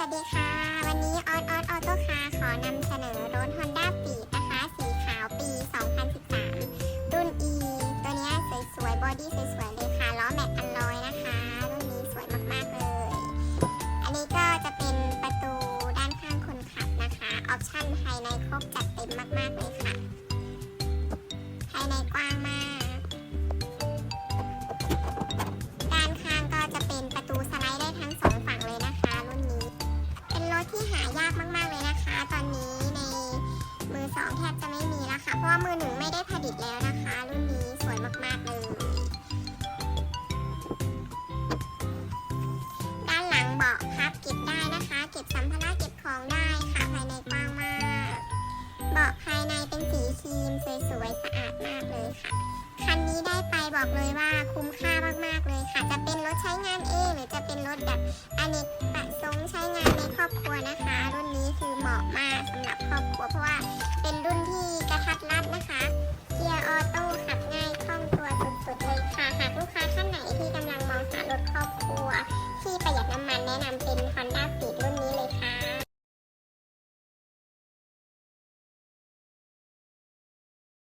วัสดีค่ะ วันนี้ออสออสออโต้คาร์ขอนำเสนอรถ Honda Beat นะคะ สีขาวปี 2013 รุ่น E ตัวเนี้ยสวยๆ บอดี้สวยๆ เลยค่ะ ล้อแม็กอันลอยนะคะ รุ่นนี้สวยมากๆ เลย อันนี้ก็จะเป็นประตูด้านข้างคนขับนะคะ ออปชั่นภายในครบจัดเต็มมากๆ เลยค่ะ ภายใน วค่ะเพราะว่ามือหนึ่งไม่ได้ผลิตแล้วนะคะ รุ่นนี้สวยมากๆเลย ด้านหลังเบาะพับเก็บได้นะคะ เก็บสัมภาระเก็บของได้ค่ะภายในกว้างมากเบาะภายในเป็นสีครีมสวยๆสะอาดมากเลยค่ะ คันนี้ได้ไปบอกเลยว่าคุ้มค่ามากๆเลยค่ะ จะเป็นรถใช้งานเองหรือจะเป็นรถแบบอเนกประสงค์ใช้งานในครอบครัวนะคะ แนะนำเป็น Honda